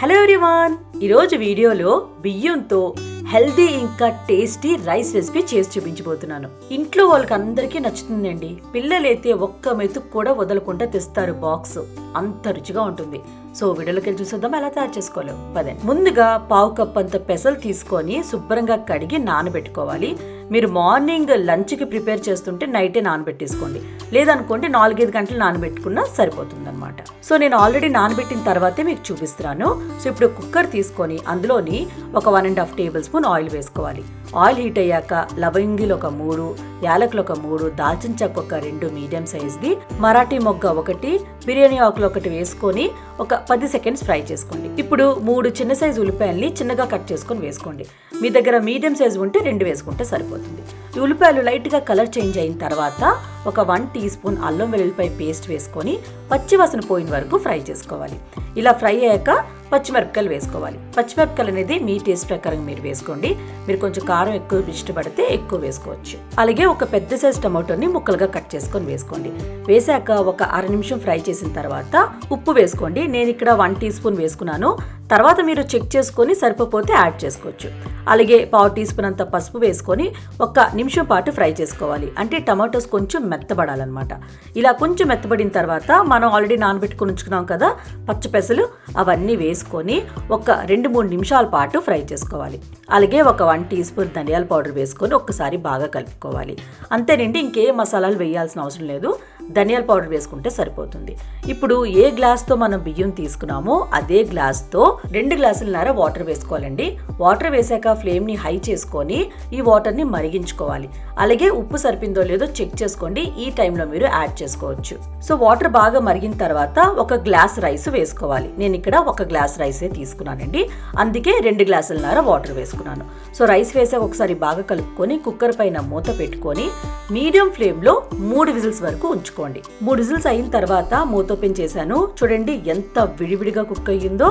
Hello everyone. ఈరోజు వీడియోలో బియ్యంతో హెల్దీ ఇంకా టేస్టీ రైస్ రెసిపీ చేసి చూపించబోతున్నాను. ఇంట్లో వాళ్ళకి అందరికీ నచ్చుతుందండి. పిల్లలైతే ఒక్క మెతుకు కూడా వదలకుండా తెస్తారు బాక్స్. అంత రుచిగా ఉంటుంది. సో వీడియోలోకి వెళ్ళి చూసేద్దాం ఎలా తయారు చేసుకోవాలి పదండి ముందుగా పావు కప్ అంత పెసలు తీసుకొని శుభ్రంగా కడిగి నానబెట్టుకోవాలి. మీరు మార్నింగ్ లంచ్కి ప్రిపేర్ చేస్తుంటే నైటే నానబెట్టేసుకోండి. లేదనుకోండి నాలుగైదు గంటలు నానబెట్టుకున్నా సరిపోతుంది అనమాట సో నేను ఆల్రెడీ నానబెట్టిన తర్వాతే మీకు చూపిస్తున్నాను. సో ఇప్పుడు కుక్కర్ తీసుకొని అందులోని ఒక one and half tablespoon oil వేసుకోవాలి. ఆయిల్ హీట్ అయ్యాక లవంగిలు ఒక మూడు యాలకులు ఒక మూడు దాల్చిన చెక్క ఒక రెండు మీడియం సైజ్ది మరాఠీ మొగ్గ ఒకటి బిర్యానీ ఆకులు ఒకటి వేసుకొని ఒక పది సెకండ్స్ ఫ్రై చేసుకోండి. ఇప్పుడు మూడు చిన్న సైజు ఉల్లిపాయల్ని చిన్నగా కట్ చేసుకొని వేసుకోండి. మీ దగ్గర మీడియం సైజు ఉంటే రెండు వేసుకుంటే సరిపోతుంది. ఈ ఉల్లిపాయలు లైట్గా కలర్ చేంజ్ అయిన తర్వాత ఒక వన్ టీ స్పూన్ అల్లం వెల్లుల్లిపాయ పేస్ట్ వేసుకొని పచ్చివాసన పోయిన వరకు ఫ్రై చేసుకోవాలి. ఇలా ఫ్రై అయ్యాక పచ్చిమిరపకాయలు వేసుకోవాలి. పచ్చిమిరపకాయలు అనేది మీ టేస్ట్ ప్రకారం మీరు వేసుకోండి. మీరు కొంచెం కారం ఎక్కువ ఇష్టపడితే ఎక్కువ వేసుకోవచ్చు. అలాగే ఒక పెద్ద సైజ్ టమాటోని ముక్కలుగా కట్ చేసుకొని వేసుకోండి. వేసాక ఒక అర నిమిషం ఫ్రై చేసిన తర్వాత ఉప్పు వేసుకోండి. నేను ఇక్కడ వన్ టీ స్పూన్ వేసుకున్నాను. తర్వాత మీరు చెక్ చేసుకొని సరిపోతే యాడ్ చేసుకోవచ్చు. అలాగే పావు టీ స్పూన్ అంత పసుపు వేసుకొని ఒక నిమిషం పాటు ఫ్రై చేసుకోవాలి. అంటే టమాటోస్ కొంచెం మెత్తబడాలన్నమాట. ఇలా కొంచెం మెత్తబడిన తర్వాత మనం ఆల్రెడీ నానబెట్టుకుని ఉంచుకున్నాం కదా పచ్చపెసలు అవన్నీ వేసుకొని ఒక రెండు మూడు నిమిషాల పాటు ఫ్రై చేసుకోవాలి. అలాగే ఒక వన్ టీ స్పూన్ ధనియాల పౌడర్ వేసుకొని ఒక్కసారి బాగా కలుపుకోవాలి. అంతేనండి ఇంకే మసాలాలు వేయాల్సిన అవసరం లేదు. ధనియాల పౌడర్ వేసుకుంటే సరిపోతుంది. ఇప్పుడు ఏ గ్లాస్తో మనం బియ్యం తీసుకున్నామో అదే గ్లాస్తో రెండు గ్లాసులన్నర వాటర్ వేసుకోవాలండి. వాటర్ వేసాక ఫ్లేమ్ని హై చేసుకొని ఈ వాటర్ని మరిగించుకోవాలి. అలాగే ఉప్పు సరిపిందో లేదో చెక్ చేసుకోండి. ఈ టైంలో మీరు యాడ్ చేసుకోవచ్చు. సో వాటర్ బాగా మరిగిన తర్వాత ఒక గ్లాస్ రైస్ వేసుకోవాలి. నేను ఇక్కడ ఒక గ్లాస్ రైసే తీసుకున్నానండి. అందుకే రెండు గ్లాసులన్నర వాటర్ వేసుకున్నాను. సో రైస్ వేసాక ఒకసారి బాగా కలుపుకొని కుక్కర్ పైన మూత పెట్టుకొని మీడియం ఫ్లేమ్లో మూడు విజిల్స్ వరకు ఉంచుకోండి. మూడు విజిల్స్ అయిన తర్వాత మూత ఓపెన్ చేశాను. చూడండి ఎంత విడివిడిగా కుక్ అయ్యిందో.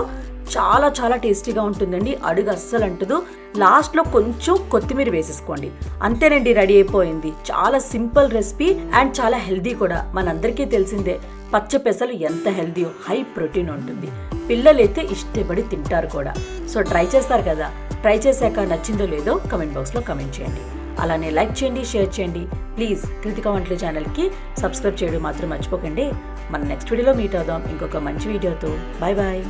చాలా చాలా టేస్టీగా ఉంటుందండి. అడుగు అస్సలు అంటదు. లాస్ట్లో కొంచెం కొత్తిమీర వేసేసుకోండి. అంతేనండి రెడీ అయిపోయింది. చాలా సింపుల్ రెసిపీ అండ్ చాలా హెల్దీ కూడా. మనందరికీ తెలిసిందే పచ్చ పెసలు ఎంత హెల్దీయో హై ప్రోటీన్ ఉంటుంది. పిల్లలైతే ఇష్టపడి తింటారు కూడా. సో ట్రై చేస్తారు కదా. ట్రై చేశాక నచ్చిందో లేదో కమెంట్ బాక్స్లో కమెంట్ చేయండి. అలానే లైక్ చేయండి షేర్ చేయండి. ప్లీజ్ కృతిక వంటలు ఛానల్కి సబ్స్క్రైబ్ చేయడం మాత్రం మర్చిపోకండి. మన నెక్స్ట్ వీడియోలో మీట్ అవుదాం. ఇంకొక మంచి వీడియోతో. Bye bye.